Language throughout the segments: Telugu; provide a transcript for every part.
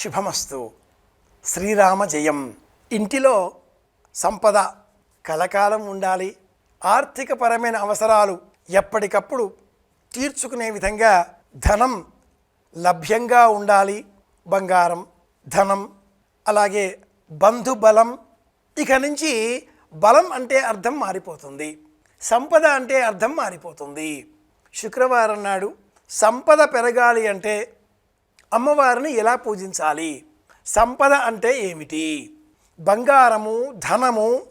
శుభమస్తు. శ్రీరామ జయం. ఇంటిలో సంపద కలకాలం ఉండాలి. ఆర్థికపరమైన అవసరాలు ఎప్పటికప్పుడు తీర్చుకునే విధంగా ధనం లభ్యంగా ఉండాలి. బంగారం ధనం అలాగే బంధుబలం. ఇక నుంచి బలం అంటే అర్థం మారిపోతుంది. సంపద అంటే అర్థం మారిపోతుంది. శుక్రవారం నాడు సంపద పెరగాలి అంటే అమ్మవారిని ఎలా పూజించాలి? సంపద అంటే ఏమిటి? బంగారము ధనము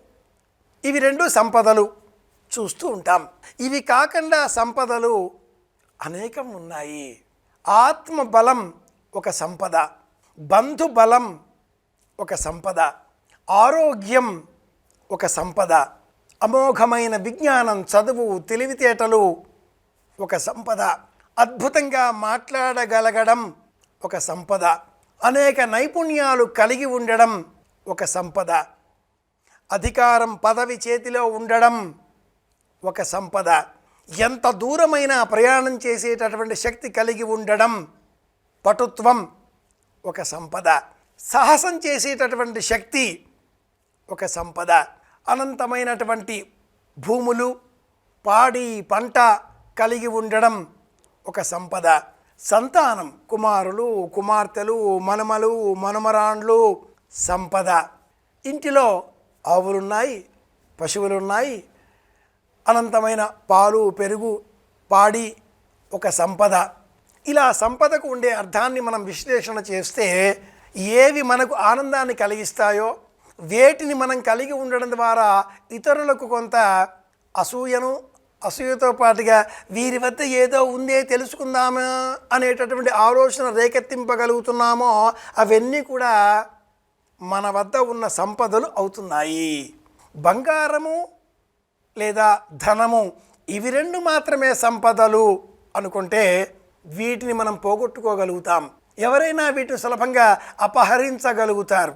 ఇవి రెండు సంపదలు చూస్తూ ఉంటాం. ఇవి కాకుండా సంపదలు అనేకం ఉన్నాయి. ఆత్మ బలం ఒక సంపద బంధుబలం ఒక సంపద ఆరోగ్యం ఒక సంపద అమోఘమైన విజ్ఞానం చదువు తెలివితేటలు ఒక సంపద. అద్భుతంగా మాట్లాడగలగడం ఒక సంపద. అనేక నైపుణ్యాలు కలిగి ఉండడం ఒక సంపద. అధికారం పదవి చేతిలో ఉండడం ఒక సంపద. ఎంత దూరమైన ప్రయాణం చేసేటటువంటి శక్తి కలిగి ఉండడం పటుత్వం ఒక సంపద. సాహసం చేసేటటువంటి శక్తి ఒక సంపద. అనంతమైనటువంటి భూములు పాడి పంట కలిగి ఉండడం ఒక సంపద. సంతానం. కుమారులు కుమార్తెలు మనమలు మనమరాండ్లు సంపద. ఇంటిలో ఆవులున్నాయి పశువులున్నాయి. అనంతమైన పాలు పెరుగు పాడి ఒక సంపద. ఇలా సంపదకు ఉండే అర్థాన్ని మనం విశ్లేషణ చేస్తే ఏవి మనకు ఆనందాన్ని కలిగిస్తాయో వేటిని మనం కలిగి ఉండడం ద్వారా ఇతరులకు కొంత అసూయను అసూయతో పాటుగా వీరి వద్ద ఏదో ఉందే తెలుసుకుందామా అనేటటువంటి ఆలోచన రేకెత్తింపగలుగుతున్నామో అవన్నీ కూడా మన వద్ద ఉన్న సంపదలు అవుతున్నాయి. బంగారము లేదా ధనము ఇవి రెండు మాత్రమే సంపదలు అనుకుంటే వీటిని మనం పోగొట్టుకోగలుగుతాం. ఎవరైనా వీటిని సులభంగా అపహరించగలుగుతారు.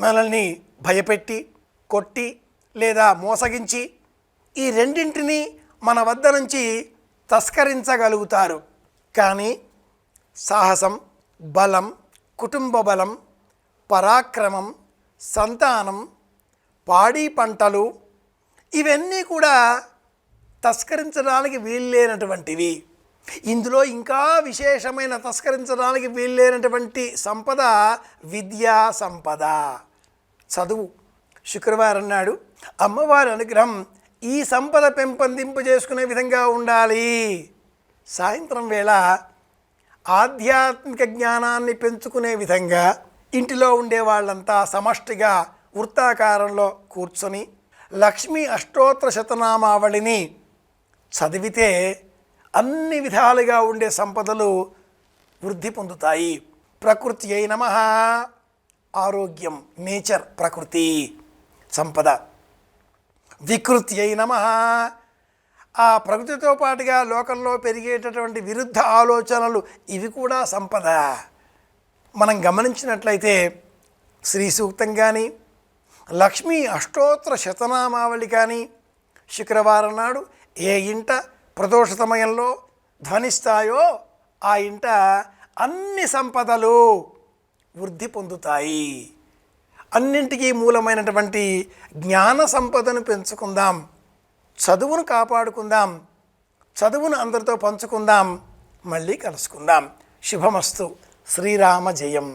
మనల్ని భయపెట్టి కొట్టి లేదా మోసగించి ఈ రెండింటిని మన వద్ద నుంచి తస్కరించగలుగుతారు. కానీ సాహసం బలం కుటుంబ బలం పరాక్రమం సంతానం పాడి పంటలు ఇవన్నీ కూడా తస్కరించడానికి వీల్లేనటువంటివి. ఇందులో ఇంకా విశేషమైన తస్కరించడానికి వీల్లేనటువంటి సంపద విద్యా సంపద. చదువు. శుక్రవారం నాడు అమ్మవారి అనుగ్రహం ఈ సంపద పెంపొందింపు చేసుకునే విధంగా ఉండాలి. సాయంత్రం వేళ ఆధ్యాత్మిక జ్ఞానాన్ని పెంచుకునే విధంగా ఇంటిలో ఉండే వాళ్ళంతా సమష్టిగా వృత్తాకారంలో కూర్చొని లక్ష్మీ అష్టోత్తర శతనామావళిని చదివితే అన్ని విధాలుగా ఉండే సంపదలు వృద్ధి పొందుతాయి. ప్రకృతి అయి నమ ఆరోగ్యం నేచర్ ప్రకృతి సంపద. వికృత్యై నమ. ఆ ప్రకృతితో పాటుగా లోకంలో పెరిగేటటువంటి విరుద్ధ ఆలోచనలు ఇవి కూడా సంపద. మనం గమనించినట్లయితే శ్రీ సూక్తం కానీ లక్ష్మీ అష్టోత్తర శతనామావళి కానీ శుక్రవారం నాడు ఏ ఇంట ప్రదోష సమయంలో ధ్వనిస్తాయో ఆ ఇంట అన్ని సంపదలు వృద్ధి పొందుతాయి. అన్నింటికీ మూలమైనటువంటి జ్ఞాన సంపదను పెంచుకుందాం. చదువును కాపాడుకుందాం. చదువును అందరితో పంచుకుందాం. మళ్ళీ కలుసుకుందాం. శుభమస్తు. శ్రీరామ జయం.